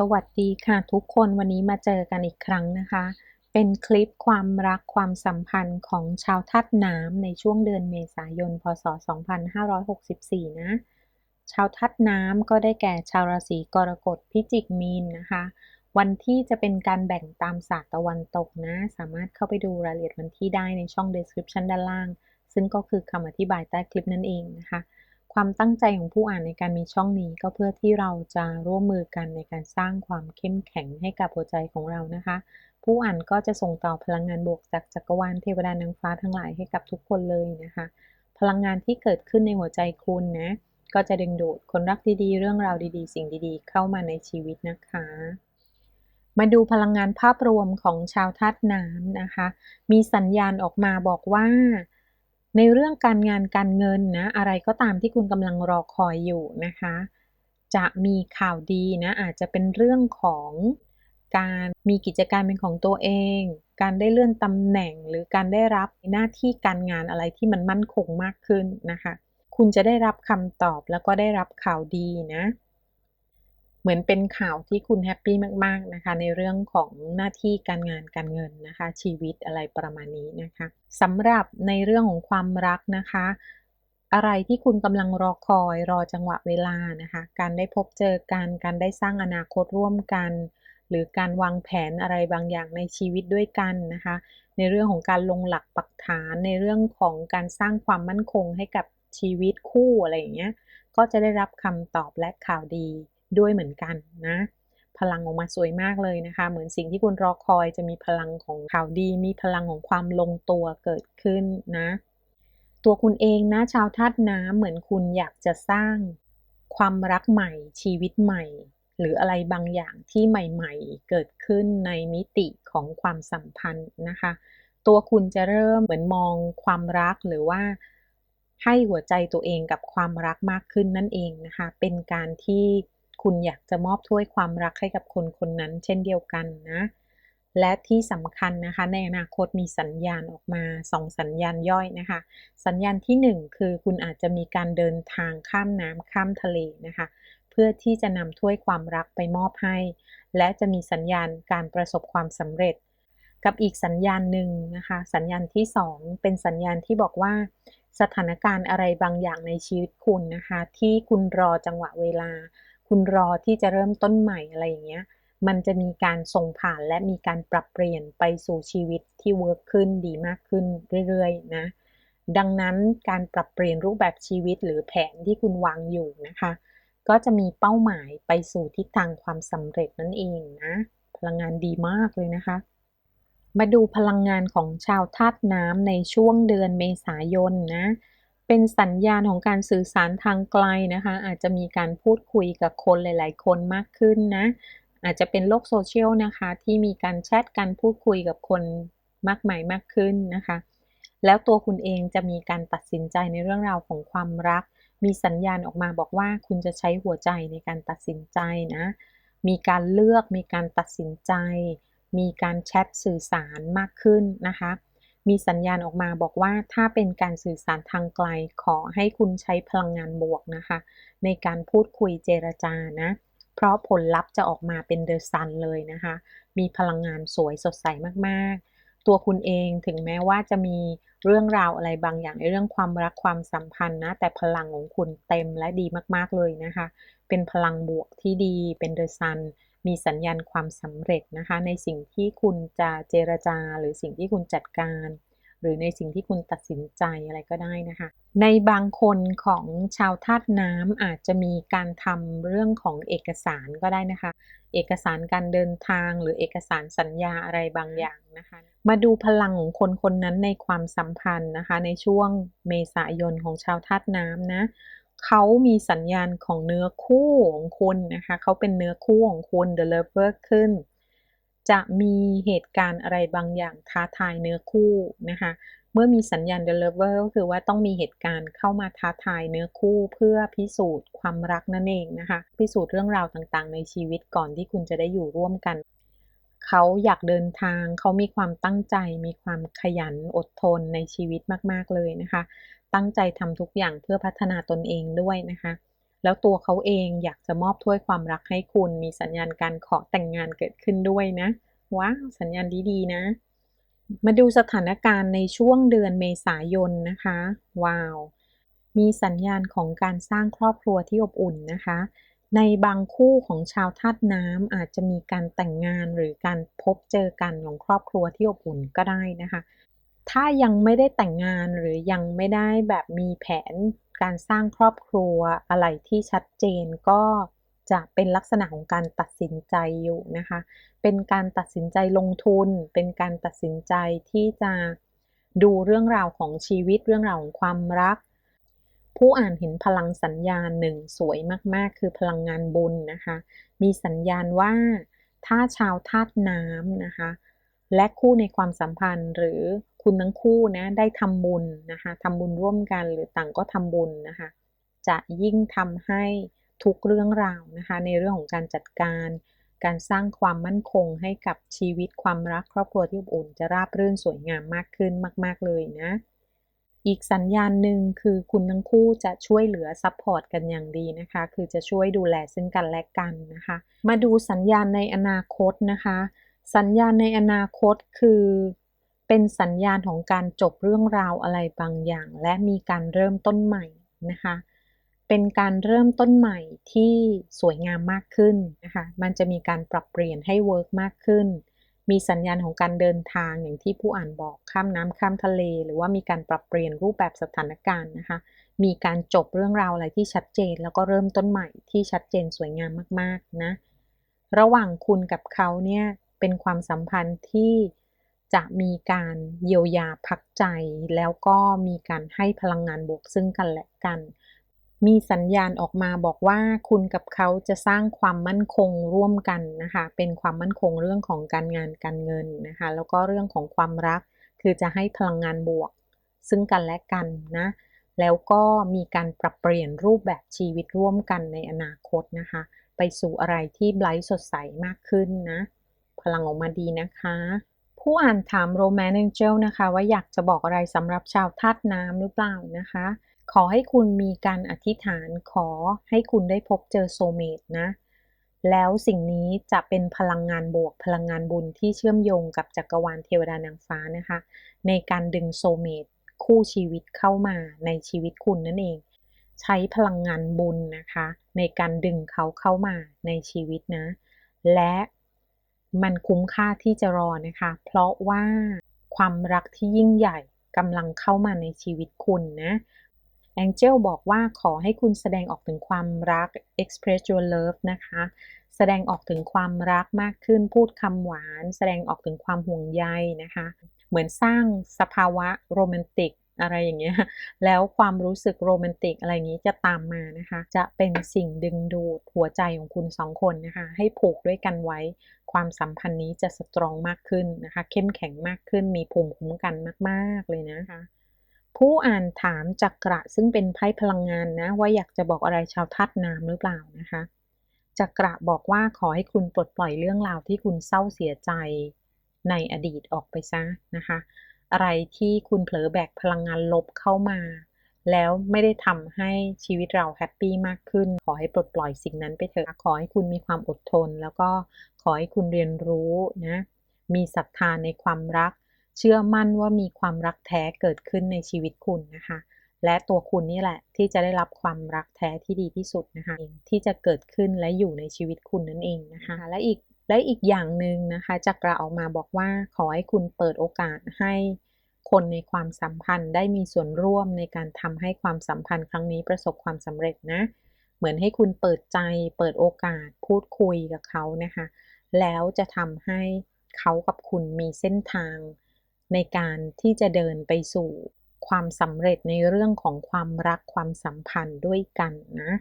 สวัสดีค่ะทุกคนวันนี้มาเจอกันอีกครั้งนะคะ เป็นคลิปความรักความสัมพันธ์ของชาวทัดน้ำในช่วงเดือนเมษายน พศ 2564 นะ ชาวทัดน้ำก็ได้แก่ชาวราศีกรกฎพิจิกมีนนะคะ วันที่จะเป็นการแบ่งตามศาสตร์ตะวันตกนะ สามารถเข้าไปดูรายละเอียดวันที่ได้ในช่อง description ด้านล่าง ซึ่งก็คือคำอธิบายใต้คลิปนั่นเองนะคะ ความตั้งใจของผู้อ่านในการมีช่องนี้ก็เพื่อที่เราจะร่วมมือกันในการสร้างความเข้มแข็งให้กับหัวใจของเรานะคะ ผู้อ่านก็จะส่งต่อพลังงานบวกจากจักรวาลเทวดานางฟ้าทั้งหลายให้กับทุกคนเลยนะคะ พลังงานที่เกิดขึ้นในหัวใจคุณนะก็จะดึงดูดคนรักดีๆ เรื่องราวดีๆ สิ่งดีๆ เข้ามาในชีวิตนะคะ มาดูพลังงานภาพรวมของชาวธาตุน้ำนะคะ มีสัญญาณออกมาบอกว่า ในเรื่องการงานการเงินนะอะไรก็ตามที่คุณกำลังรอคอยอยู่นะคะ จะมีข่าวดีนะอาจจะเป็นเรื่องของการมีกิจการเป็นของตัวเอง การได้เลื่อนตำแหน่งหรือการได้รับหน้าที่การงานอะไรที่มันมั่นคงมากขึ้นนะคะ คุณจะได้รับคำตอบแล้วก็ได้รับข่าวดีนะ เหมือนเป็นข่าวที่คุณแฮปปี้มากๆนะคะ ในเรื่องของหน้าที่การงานการเงินนะคะ ชีวิตอะไรประมาณนี้นะคะสำหรับในเรื่องของความรักนะคะ อะไรที่คุณกำลังรอคอยรอจังหวะเวลานะคะ การได้พบเจอกันการได้สร้างอนาคตร่วมกัน หรือการวางแผนอะไรบางอย่างในชีวิตด้วยกันนะคะ ในเรื่องของการลงหลักปักฐานในเรื่องของการสร้างความมั่นคงให้กับชีวิตคู่อะไรอย่างเงี้ยก็จะได้รับคำตอบและข่าวดี ด้วยเหมือนกันนะ พลังออกมาสวยมากเลยนะคะ เหมือนสิ่งที่คุณรอคอยจะมีพลังของข่าวดี มีพลังของความลงตัวเกิดขึ้นนะ ตัวคุณเองนะชาวธาตุน้ำเหมือนคุณอยากจะสร้างความรักใหม่ ชีวิตใหม่ หรืออะไรบางอย่างที่ใหม่ๆ เกิดขึ้นในมิติของความสัมพันธ์นะคะ ตัวคุณจะเริ่มเหมือนมองความรักหรือว่าให้หัวใจตัวเองกับความรักมากขึ้นนั่นเองนะคะ เป็นการที่ คุณอยากจะมอบถ้วยความรักให้กับคนคนนั้น เช่นเดียวกันนะ และที่สำคัญนะคะ ในอนาคตมีสัญญาณออกมาสองสัญญาณย่อยนะคะ สัญญาณที่ 1 คือคุณอาจจะมีการเดินทางข้ามน้ำข้ามทะเลนะคะ เพื่อที่จะนำถ้วยความรักไปมอบให้ และจะมีสัญญาณการประสบความสำเร็จกับอีกสัญญาณหนึ่งนะคะ สัญญาณที่ 2 เป็นสัญญาณที่บอกว่า สถานการณ์อะไรบางอย่างในชีวิตคุณนะคะ ที่คุณรอจังหวะเวลา คุณรอที่จะเริ่มต้นใหม่อะไรอย่างเงี้ย มันจะมีการส่งผ่านและมีการปรับเปลี่ยนไปสู่ชีวิตที่เวิร์กขึ้นดีมากขึ้นเรื่อยๆนะ ดังนั้นการปรับเปลี่ยนรูปแบบชีวิตหรือแผนที่คุณวางอยู่นะคะ ก็จะมีเป้าหมายไปสู่ทิศทางความสำเร็จนั่นเองนะ พลังงานดีมากเลยนะคะ มาดูพลังงานของชาวธาตุน้ำในช่วงเดือนเมษายนนะ เป็นสัญญาณของการสื่อสารทางไกลนะคะ อาจจะมีการพูดคุยกับคนหลาย ๆ คนมากขึ้นนะ อาจจะเป็นโลกโซเชียลนะคะ ที่มีการแชทการพูดคุยกับคนมากมายมากขึ้นนะคะ แล้วตัวคุณเองจะมีการตัดสินใจในเรื่องราวของความรัก มีสัญญาณออกมาบอกว่าคุณจะใช้หัวใจในการตัดสินใจนะ มีการเลือกมีการตัดสินใจ มีการแชทสื่อสารมากขึ้นนะคะ มีสัญญาณออกมาบอกว่าถ้าเป็นการสื่อสารทางไกล ขอให้คุณใช้พลังงานบวกนะคะ ในการพูดคุยเจรจานะ เพราะผลลัพธ์จะออกมาเป็นเดอะซันเลยนะคะ มีพลังงานสวยสดใสมากๆ ตัวคุณเองถึงแม้ว่าจะมีเรื่องราวอะไรบางอย่างในเรื่องความรักความสัมพันธ์นะ แต่พลังของคุณเต็มและดีมากๆเลยนะคะ เป็นพลังบวกที่ดีเป็นเดอะซัน มีสัญญาณความสำเร็จนะคะ ในสิ่งที่คุณจะเจรจา หรือสิ่งที่คุณจัดการ หรือในสิ่งที่คุณตัดสินใจอะไรก็ได้นะคะ ในบางคนของชาวธาตุน้ำอาจจะมีการทำเรื่องของเอกสารก็ได้นะคะ เอกสารการเดินทางหรือเอกสารสัญญาอะไรบางอย่างนะคะ มาดูพลังของคนคนนั้นในความสัมพันธ์นะคะ ในช่วงเมษายนของชาวธาตุน้ำนะ เขามีสัญญาณของเนื้อคู่ของคุณนะคะ เขาเป็นเนื้อคู่ของคุณ The Lover ขึ้น จะมีเหตุการณ์อะไรบางอย่างท้าทายเนื้อคู่นะคะ เมื่อมีสัญญาณ The Lover ก็คือว่าต้องมีเหตุการณ์เข้ามาท้าทายเนื้อคู่เพื่อพิสูจน์ความรักนั่นเองนะคะ พิสูจน์เรื่องราวต่างๆ ในชีวิตก่อนที่คุณจะได้อยู่ร่วมกันเขาอยากเดินทาง เขามีความตั้งใจ มีความขยันอดทนในชีวิตมาก ๆ เลยนะคะ ตั้งใจทำทุกอย่างเพื่อพัฒนาตนเองด้วยนะคะ แล้วตัวเขาเองอยากจะมอบถ้วยความรักให้คุณ มีสัญญาณการขอแต่งงานเกิดขึ้นด้วยนะ ว้าว สัญญาณดีๆนะ มาดูสถานการณ์ในช่วงเดือนเมษายนนะคะ ว้าว มีสัญญาณของการสร้างครอบครัวที่อบอุ่นนะคะ ในบางคู่ของชาวธาตุน้ำอาจจะมีการแต่งงานหรือการพบเจอกันของครอบครัวที่อบอุ่นก็ได้นะคะ ถ้ายังไม่ได้แต่งงานหรือยังไม่ได้แบบมีแผนการสร้างครอบครัวอะไรที่ชัดเจนก็จะเป็นลักษณะของการตัดสินใจอยู่นะคะ เป็นการตัดสินใจลงทุน เป็นการตัดสินใจที่จะดูเรื่องราวของชีวิตเรื่องราวของความรัก ผู้อ่านเห็นพลังสัญญาณหนึ่งสวยมากๆ คือพลังงานบุญนะคะ มีสัญญาณว่าถ้าชาวธาตุน้ำนะคะ และคู่ในความสัมพันธ์หรือ คุณทั้งคู่นะได้ทำบุญนะคะทำบุญร่วมกันหรือต่างก็ทำบุญนะคะจะยิ่งทำให้ทุกเรื่องราวนะคะในเรื่องของการจัดการ การสร้างความมั่นคงให้กับชีวิตความรักครอบครัวที่อบอุ่นจะราบรื่นสวยงามมากขึ้นมาก ๆเลยนะ อีกสัญญาณหนึ่งคือคุณทั้งคู่จะช่วยเหลือซัพพอร์ตกันอย่างดีนะคะ คือจะช่วยดูแลซึ่งกันและกันนะคะ มาดูสัญญาณในอนาคตนะคะ สัญญาณในอนาคตคือ เป็นสัญญาณของการจบเรื่องราวอะไรบางอย่าง และมีการเริ่มต้นใหม่นะคะ เป็นการเริ่มต้นใหม่ที่สวยงามมากขึ้นนะคะ มันจะมีการปรับเปลี่ยนให้เวิร์กมากขึ้น มีสัญญาณของการเดินทางอย่างที่ผู้อ่านบอกข้ามน้ำข้ามทะเล หรือว่ามีการปรับเปลี่ยนรูปแบบสถานการณ์นะคะ มีการจบเรื่องราวอะไรที่ชัดเจน แล้วก็เริ่มต้นใหม่ที่ชัดเจนสวยงามมากๆนะ ระหว่างคุณกับเขาเนี่ยเป็นความสัมพันธ์ที่ จะมีการเยียวยาพักใจ แล้วก็มีการให้พลังงานบวกซึ่งกันและกัน มีสัญญาณออกมาบอกว่าคุณกับเขาจะสร้างความมั่นคงร่วมกันนะคะ เป็นความมั่นคงเรื่องของการงานการเงินนะคะ แล้วก็เรื่องของความรัก คือจะให้พลังงานบวก ซึ่งกันและกันนะ แล้วก็มีการปรับเปลี่ยนรูปแบบชีวิตร่วมกันในอนาคตนะคะ ไปสู่อะไรที่ไบรท์สดใสมากขึ้นนะ พลังออกมาดีนะคะ ผู้อ่านถามโรแมน Angel นะคะว่าอยากจะบอกอะไรสำหรับชาวธาตุน้ำหรือเปล่านะคะ ขอให้คุณมีการอธิษฐานขอให้คุณได้พบเจอโซเมตนะ แล้วสิ่งนี้จะเป็นพลังงานบวกพลังงานบุญที่เชื่อมโยงกับจักรวาลเทวดานางฟ้านะคะ ในการดึงโซเมตคู่ชีวิตเข้ามาในชีวิตคุณนั่นเอง ใช้พลังงานบุญนะคะ ในการดึงเขาเข้ามาในชีวิตนะ และ มันคุ้มค่าที่จะรอนะคะ เพราะว่าความรักที่ยิ่งใหญ่กำลังเข้ามาในชีวิตคุณนะแองเจลบอกว่าขอให้คุณแสดงออกถึงความรัก express your love นะคะ แสดงออกถึงความรักมากขึ้นพูดคำหวาน แสดงออกถึงความห่วงใยนะคะ เหมือนสร้างสภาวะโรแมนติก อะไรอย่างเงี้ย แล้วความรู้สึกโรแมนติกอะไรนี้จะตามมานะคะ จะเป็นสิ่งดึงดูดหัวใจของคุณสองคนนะคะ ให้ผูกด้วยกันไว้ ความสัมพันธ์นี้จะสตรองมากขึ้นนะคะ เข้มแข็งมากขึ้น มีภูมิคุ้มกันมากๆเลยนะคะ ผู้อ่านถามจักระซึ่งเป็นไพ่พลังงานนะ ว่าอยากจะบอกอะไรชาวธาตุน้ำหรือเปล่านะคะจักระบอกว่าขอให้คุณปลดปล่อยเรื่องราวที่คุณเศร้าเสียใจในอดีตออกไปซะนะคะ อะไรที่คุณเผลอแบกพลังงานลบเข้ามา แล้วไม่ได้ทำให้ชีวิตเราแฮปปี้มากขึ้น ขอให้ปลดปล่อยสิ่งนั้นไปเถอะ ขอให้คุณมีความอดทน แล้วก็ขอให้คุณเรียนรู้นะ มีศรัทธาในความรัก เชื่อมั่นว่ามีความรักแท้เกิดขึ้นในชีวิตคุณนะคะ และตัวคุณนี่แหละที่จะได้รับความรักแท้ที่ดีที่สุดนะคะ ที่จะเกิดขึ้นและอยู่ในชีวิตคุณนั่นเองนะคะ และอีก และอีกอย่างหนึ่งนะคะจักระออกมาบอกว่าขอให้คุณเปิดโอกาสให้คนในความสัมพันธ์ได้มีส่วนร่วมในการทำให้ความสัมพันธ์ครั้งนี้ประสบความสำเร็จนะ เหมือนให้คุณเปิดใจ เปิดโอกาสพูดคุยกับเขานะคะ แล้วจะทำให้เขากับคุณมีเส้นทาง ในการที่จะเดินไปสู่ความสำเร็จในเรื่องของความรักความสัมพันธ์ด้วยกันนะ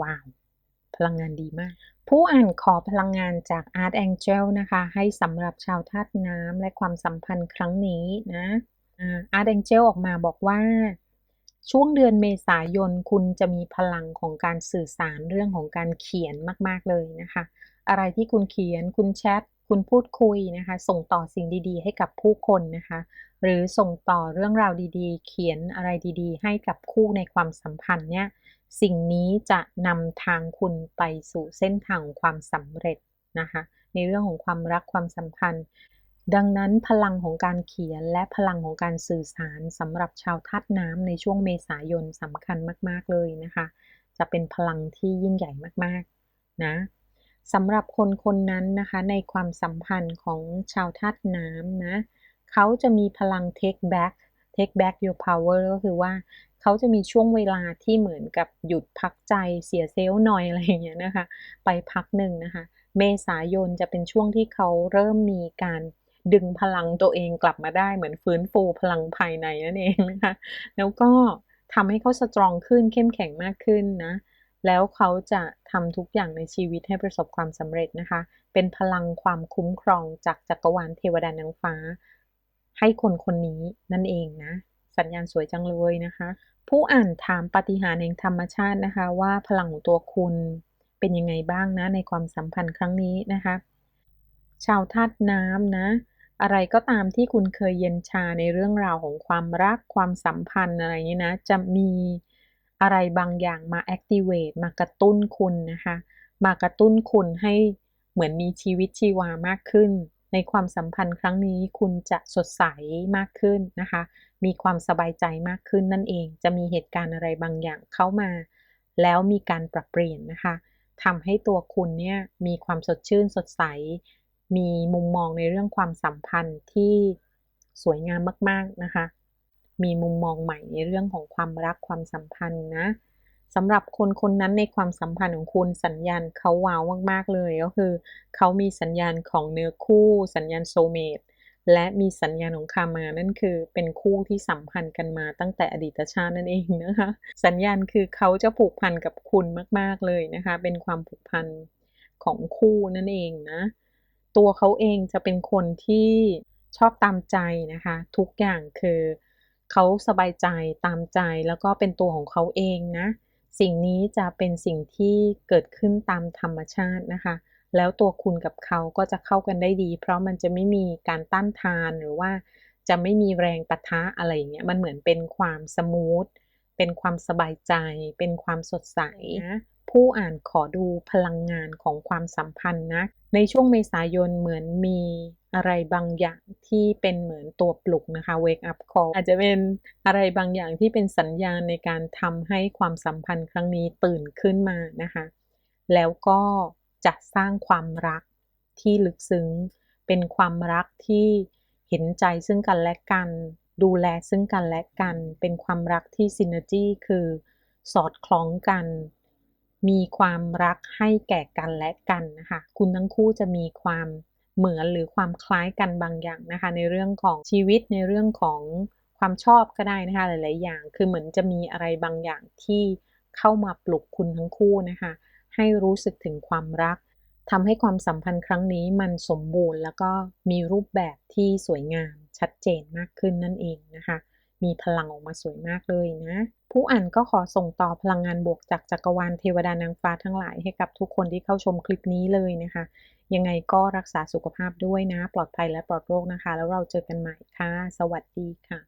ว้าว พลังงานดีมาก ผู้อ่านขอพลังงานจาก Art Angel นะคะ ให้สำหรับชาวธาตุน้ำและความสัมพันธ์ครั้งนี้นะ Art Angel ออกมาบอกว่า ช่วงเดือนเมษายนคุณจะมีพลังของการสื่อสารเรื่องของการเขียนมาก ๆ เลยนะคะ อะไรที่คุณเขียนคุณแชทคุณพูดคุยนะคะ ส่งต่อสิ่งดีๆ ให้กับผู้คนนะคะ หรือส่งต่อเรื่องราวดีๆ เขียนอะไรดีๆ ให้กับคู่ในความสัมพันธ์เนี่ย สิ่งนี้จะนำทางคุณไปสู่เส้นทางของความสำเร็จนะคะในเรื่องของความรักความสัมพันธ์ ดังนั้นพลังของการเขียนและพลังของการสื่อสารสำหรับชาวธาตุน้ำในช่วงเมษายนสำคัญมาก ๆ เลยนะคะ จะเป็นพลังที่ยิ่งใหญ่มากๆนะสำหรับคนคนนั้นนะคะในความสัมพันธ์ของชาวธาตุน้ำนะเขาจะมีพลัง take back take back your power ก็คือว่า เขาจะมีช่วงเวลาที่เหมือนกับหยุดพักใจเสียเซลล์หน่อยอะไรอย่างเงี้ยนะคะ ไปพักหนึ่งนะคะ เมษายนจะเป็นช่วงที่เขาเริ่มมีการดึงพลังตัวเองกลับมาได้เหมือนฟื้นฟูพลังภายในนั่นเองนะคะ แล้วก็ทำให้เขาสตรองขึ้นเข้มแข็งมากขึ้นนะ แล้วเขาจะทำทุกอย่างในชีวิตให้ประสบความสำเร็จนะคะ เป็นพลังความคุ้มครองจากจักรวาลเทวดานางฟ้า ให้คนคนนี้นั่นเองนะ สัญญาณสวยจังเลยนะคะ ผู้อ่านถามปฏิหารแห่งธรรมชาตินะคะ ว่าพลังของตัวคุณเป็นยังไงบ้างนะในความสัมพันธ์ครั้งนี้นะคะ ชาวธาตุน้ำนะ อะไรก็ตามที่คุณเคยเย็นชาในเรื่องราวของความรักความสัมพันธ์อะไรนี้นะ จะมีอะไรบางอย่างมา activate มากระตุ้นคุณนะคะ มากระตุ้นคุณให้เหมือนมีชีวิตชีวามากขึ้น ในความสัมพันธ์ครั้งนี้คุณจะสดใสมากขึ้นนะคะ มีความสบายใจมากขึ้นนั่นเอง จะมีเหตุการณ์อะไรบางอย่างเข้ามา แล้วมีการปรับเปลี่ยนนะคะทำให้ตัวคุณเนี่ยมีความสดชื่นสดใส มีมุมมองในเรื่องความสัมพันธ์ที่สวยงามมาก ๆนะคะ มีมุมมองใหม่ในเรื่องของความรักความสัมพันธ์นะ สำหรับคนคนนั้นในความสัมพันธ์ของคุณสัญญาณเขาว้าวมาก ๆ เลยก็คือ เขามีสัญญาณของเนื้อคู่ สัญญาณโซเมตและมีสัญญาณของคามานั่นคือเป็นคู่ที่สัมพันธ์กันมาตั้งแต่อดีตชาตินั่นเองนะคะ สัญญาณคือเขาจะผูกพันกับคุณมาก ๆ เลยนะคะ เป็นความผูกพันของคู่นั่นเองนะ ตัวเขาเองจะเป็นคนที่ชอบตามใจนะคะ ทุกอย่างคือเขาสบายใจตามใจแล้วก็เป็นตัวของเขาเองนะ สิ่งนี้จะเป็นสิ่งที่เกิดขึ้นตามธรรมชาตินะคะ แล้วตัวคุณกับเขาก็จะเข้ากันได้ดี เพราะมันจะไม่มีการต้านทานหรือว่าจะไม่มีแรงปะทะอะไรอย่างเงี้ย มันเหมือนเป็นความสมูท เป็นความสบายใจ เป็นความสดใสนะ ผู้อ่านขอดูพลังงานของความสัมพันธ์นะ ในช่วงเมษายนเหมือนมีอะไรบางอย่างที่เป็นเหมือนตัวปลุกนะคะ wake up call อาจจะเป็นอะไรบางอย่างที่เป็นสัญญาณในการทำให้ความสัมพันธ์ครั้งนี้ตื่นขึ้นมานะคะ แล้วก็จะสร้างความรักที่ลึกซึ้ง เป็นความรักที่เห็นใจซึ่งกันและกัน ดูแลซึ่งกันและกัน เป็นความรักที่ซินเนจีคือสอดคล้องกัน มีความรักให้แก่กันและกันนะคะ คุณทั้งคู่จะมีความเหมือนหรือความคล้ายกันบางอย่างนะคะ ในเรื่องของชีวิตในเรื่องของความชอบก็ได้นะคะหลาย ๆ อย่าง คือเหมือนจะมีอะไรบางอย่างที่เข้ามาปลุกคุณทั้งคู่นะคะ ให้รู้สึกถึงความรักทำให้ความสัมพันธ์ครั้งนี้มันสมบูรณ์ แล้วก็มีรูปแบบที่สวยงามชัดเจนมากขึ้นนั่นเองนะคะ มีพลังออกมาสวยมากเลยนะ ผู้อ่านก็ขอส่งต่อพลังงานบวกจากจักรวาลเทวดานางฟ้าทั้งหลายให้กับทุกคนที่เข้าชมคลิปนี้เลยนะคะ ยังไงก็รักษาสุขภาพด้วยนะ ปลอดภัยและปลอดโรคนะคะ แล้วเราเจอกันใหม่ค่ะ สวัสดีค่ะ